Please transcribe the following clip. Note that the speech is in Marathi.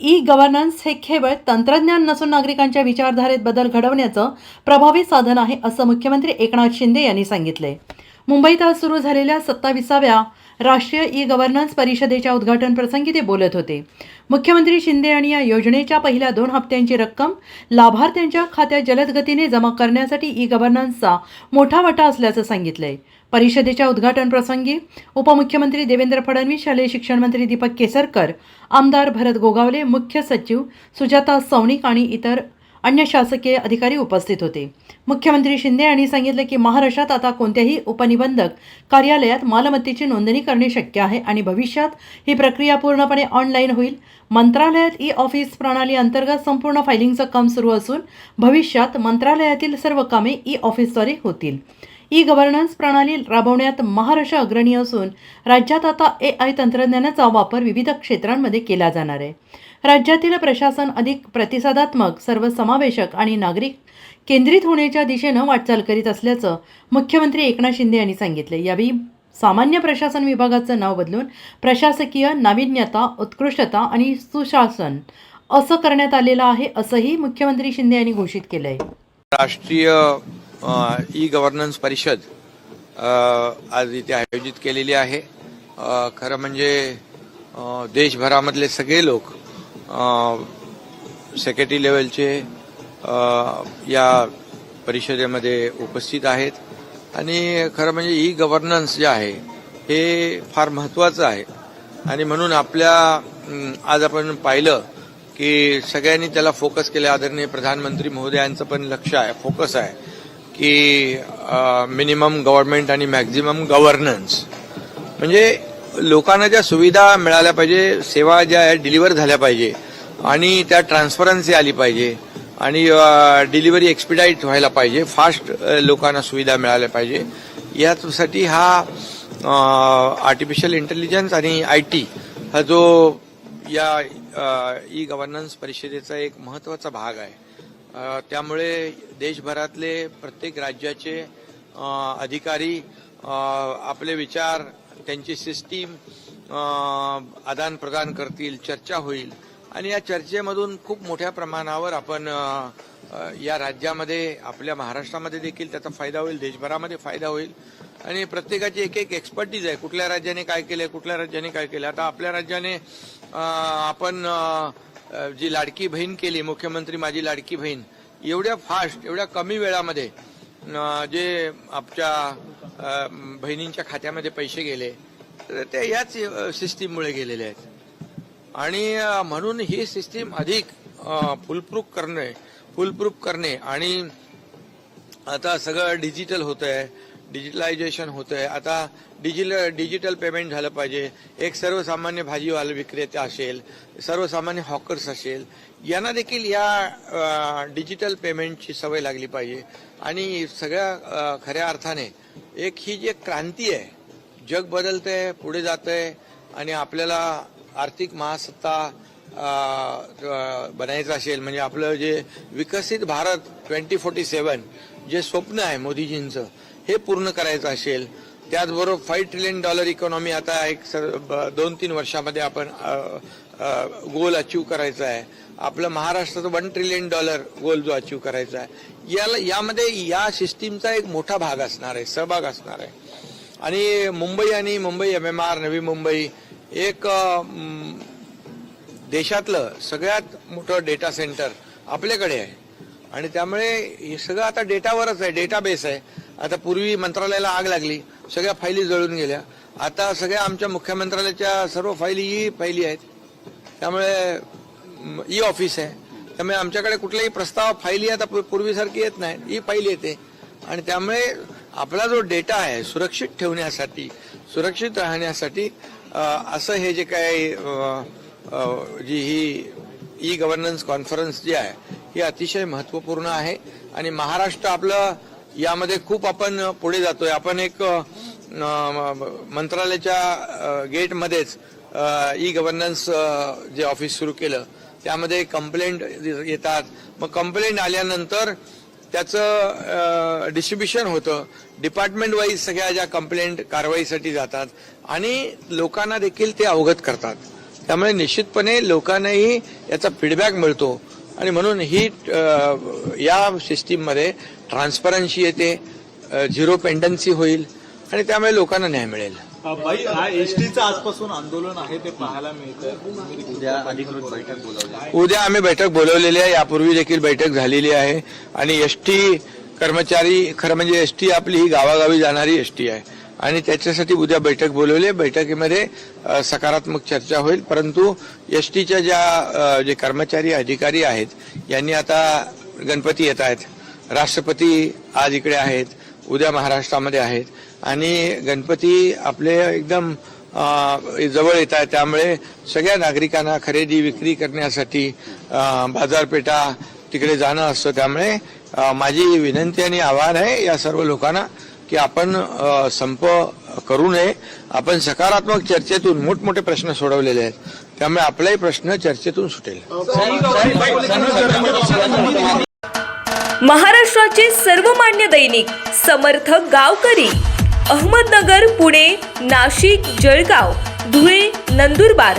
ई गव्हर्नन्स हे केवळ तंत्रज्ञान नसून नागरिकांच्या विचारधारेत बदल घडवण्याचं प्रभावी साधन आहे असं मुख्यमंत्री एकनाथ शिंदे यांनी सांगितलंय. मुंबईत आज सुरू झालेल्या सत्ताविसाव्या राष्ट्रीय ई गव्हर्नन्स परिषदेच्या उद्घाटन प्रसंगी ते बोलत होते. मुख्यमंत्री शिंदे यांनी या योजनेच्या पहिल्या दोन हप्त्यांची रक्कम लाभार्थ्यांच्या खात्यात जलदगतीने जमा करण्यासाठी ई गव्हर्नन्सचा मोठा वाटा असल्याचं सांगितलंय. परिषदेच्या उद्घाटन प्रसंगी उपमुख्यमंत्री देवेंद्र फडणवीस शालेय शिक्षण मंत्री दीपक केसरकर आमदार भरत गोगावले मुख्य सचिव सुजाता सौनिक आणि इतर अन्य शासकीय अधिकारी उपस्थित होते. मुख्यमंत्री शिंदे यांनी सांगितले की महाराष्ट्रात आता कोणत्याही उपनिबंधक कार्यालयात मालमत्तेची नोंदणी करणे शक्य आहे आणि भविष्यात ही प्रक्रिया पूर्णपणे ऑनलाईन होईल. मंत्रालयात ई ऑफिस प्रणाली अंतर्गत संपूर्ण फायलिंगचं काम सुरू असून भविष्यात मंत्रालयातील सर्व कामे ई ऑफिसद्वारे होतील. ई गव्हर्नन्स प्रणाली राबवण्यात महाराष्ट्र अग्रणी असून राज्यात आता ए आय तंत्रज्ञानाचा वापर विविध क्षेत्रांमध्ये केला जाणार आहे. राज्यातील प्रशासन अधिक प्रतिसादात्मक सर्वसमावेशक आणि नागरिक केंद्रित होण्याच्या दिशेनं वाटचाल करीत असल्याचं मुख्यमंत्री एकनाथ शिंदे यांनी सांगितले. यावेळी सामान्य प्रशासन विभागाचं नाव बदलून प्रशासकीय नाविन्यता उत्कृष्टता आणि सुशासन असं करण्यात आलेलं आहे असंही मुख्यमंत्री शिंदे यांनी घोषित केलं आहे राष्ट्रीय ई गव्हर्नन्स परिषद आज इथे आयोजित केलेली आहे. खरं म्हणजे देशभरामधले सगळे लोक सेक्रेटरी लेवलचे या परिषदेमध्ये उपस्थित आहेत. आणि खरं म्हणजे ई गव्हर्नन्स जे आहे हे फार महत्वाचं आहे. आणि म्हणून आपल्या आज आपण पाहिलं की सगळ्यांनी त्याला फोकस केलं. आदरणीय प्रधानमंत्री महोदयांचं पण लक्ष आहे फोकस आहे. की मिनिमम गव्हर्नमेंट आणि मॅक्झिमम गव्हर्नन्स म्हणजे लोकांना ज्या सुविधा मिळाल्या पाहिजे सेवा ज्या आहेत डिलिव्हर झाल्या पाहिजे आणि त्या ट्रान्सपरन्सी आली पाहिजे आणि डिलिव्हरी एक्सपिडाईट व्हायला पाहिजे फास्ट लोकांना सुविधा मिळाल्या पाहिजे. यासाठी हा आर्टिफिशियल इंटेलिजन्स आणि आय टी हा जो या ई गव्हर्नन्स परिषदेचा एक महत्त्वाचा भाग आहे. त्यामुळे देशभरातले प्रत्येक राज्याचे अधिकारी आपले विचार त्यांची सिस्टीम आदान प्रदान करतील चर्चा होईल. आणि या चर्चेमधून खूप मोठ्या प्रमाणावर आपण या राज्यामध्ये आपल्या महाराष्ट्रामध्ये देखील त्याचा फायदा होईल देशभरामध्ये फायदा होईल. आणि प्रत्येकाची एक एक एक्सपर्टीज आहे. कुठल्या राज्याने काय केलं कुठल्या राज्याने काय केलं आता आपल्या राज्याने आपण जी लाडकी बहीण केली मुख्यमंत्री माझी लाडकी बहीण एवढ्या फास्ट एवढ्या कमी वेळामध्ये जे आपल्या बहिणींच्या खात्यामध्ये पैसे गेले तर ते याच सिस्टीममुळे गेलेले आहेत. आणि म्हणून ही सिस्टीम अधिक फुलप्रूफ करणे फुलप्रूफ करणे आणि आता सगळं डिजिटल होत आहे डिजिटलायझेशन होतं आहे आता डिजिटल डिजिटल पेमेंट झालं पाहिजे. एक सर्वसामान्य भाजीवाला विक्रेता असेल सर्वसामान्य हॉकर्स असेल यांना देखील या डिजिटल पेमेंटची सवय लागली पाहिजे. आणि सगळ्या खऱ्या अर्थाने एक ही जी एक क्रांती आहे जग बदलतंय पुढे जातंय आणि आपल्याला आर्थिक महासत्ता बनायचं असेल म्हणजे आपलं जे विकसित Bharat twenty forty seven J स्वप्न आहे मोदीजींचं हे पूर्ण करायचं असेल त्याचबरोबर फाईव्ह ट्रिलियन डॉलर इकॉनॉमी आता एक सर दोन तीन वर्षामध्ये आपण गोल अचीव करायचा आहे. आपलं महाराष्ट्राचं वन ट्रिलियन डॉलर गोल जो अचीव करायचा आहे याला यामध्ये या सिस्टीमचा एक मोठा भाग असणार आहे सहभाग असणार आहे. आणि मुंबई आणि Mumbai M M R Navi Mumbai एक देशातलं सगळ्यात मोठं डेटा सेंटर आपल्याकडे आहे. आणि त्यामुळे हे सगळं आता डेटावरच आहे डेटाबेस आहे. आता पूर्वी मंत्रालयाला आग लागली सगळ्या फाईली जळून गेल्या. आता सगळ्या आमच्या मुख्यमंत्रालयाच्या सर्व फाईली ही फायली आहेत. त्यामुळे ई ऑफिस आहे. त्यामुळे आमच्याकडे कुठलाही प्रस्ताव फाईली आता पूर्वीसारखी येत नाही. ई फायली येते. आणि त्यामुळे आपला जो डेटा आहे सुरक्षित ठेवण्यासाठी सुरक्षित राहण्यासाठी असं हे जे काय जी ही ई गव्हर्नन्स कॉन्फरन्स जी आहे ही अतिशय महत्त्वपूर्ण आहे. आणि महाराष्ट्र आपलं यामध्ये खूप आपण पुढे जातोय. आपण एक म- मंत्रालयाच्या गेटमध्येच ई गव्हर्नन्स जे ऑफिस सुरू केलं त्यामध्ये कंप्लेंट येतात. मग कंप्लेंट आल्यानंतर त्याचं डिस्ट्रीब्युशन होतं. डिपार्टमेंट वाईज सगळ्या ज्या कंप्लेंट कारवाईसाठी जातात. आणि लोकांना देखील ते अवगत करतात. त्यामुळे निश्चितपणे लोकांनाही याचा फीडबॅक मिळतो. आणि म्हणून ही या सिस्टीममध्ये ट्रान्सपरन्सी येते झिरो पेंडन्सी होईल आणि त्यामुळे लोकांना न्याय मिळेल. हा एसटीचं आजपासून आंदोलन आहे ते पाहायला मिळतं उद्या उद्या आम्ही बैठक बोलवलेली आहे यापूर्वी देखील बैठक झालेली आहे. आणि एस टी कर्मचारी खरं म्हणजे एस टी आपली ही गावागावी जाणारी एस टी आहे. आणि त्याच्यासाठी उद्या बैठक बोलवली. बैठकीमध्ये सकारात्मक चर्चा होईल. परंतु एस टीच्या ज्या जे कर्मचारी अधिकारी आहेत यांनी आता गणपती येत आहेत. राष्ट्रपती आज इकडे आहेत. उद्या महाराष्ट्रामध्ये आहेत. आणि गणपती आपले एकदम जवळ येत आहे त्यामुळे सगळ्या नागरिकांना खरेदी विक्री करण्यासाठी बाजारपेठा तिकडे जाणं असतं. त्यामुळे माझी विनंती आणि आव्हान आहे या सर्व लोकांना की आपण संप करू नये. आपण सकारात्मक चर्चेतून मोठमोठे प्रश्न सोडवलेले आहेत. त्यामुळे आपलाही प्रश्न चर्चेतून सुटेल. महाराष्ट्राचे सर्वमान्य दैनिक समर्थ गावकरी अहमदनगर पुणे नाशिक जळगाव धुळे नंदुरबार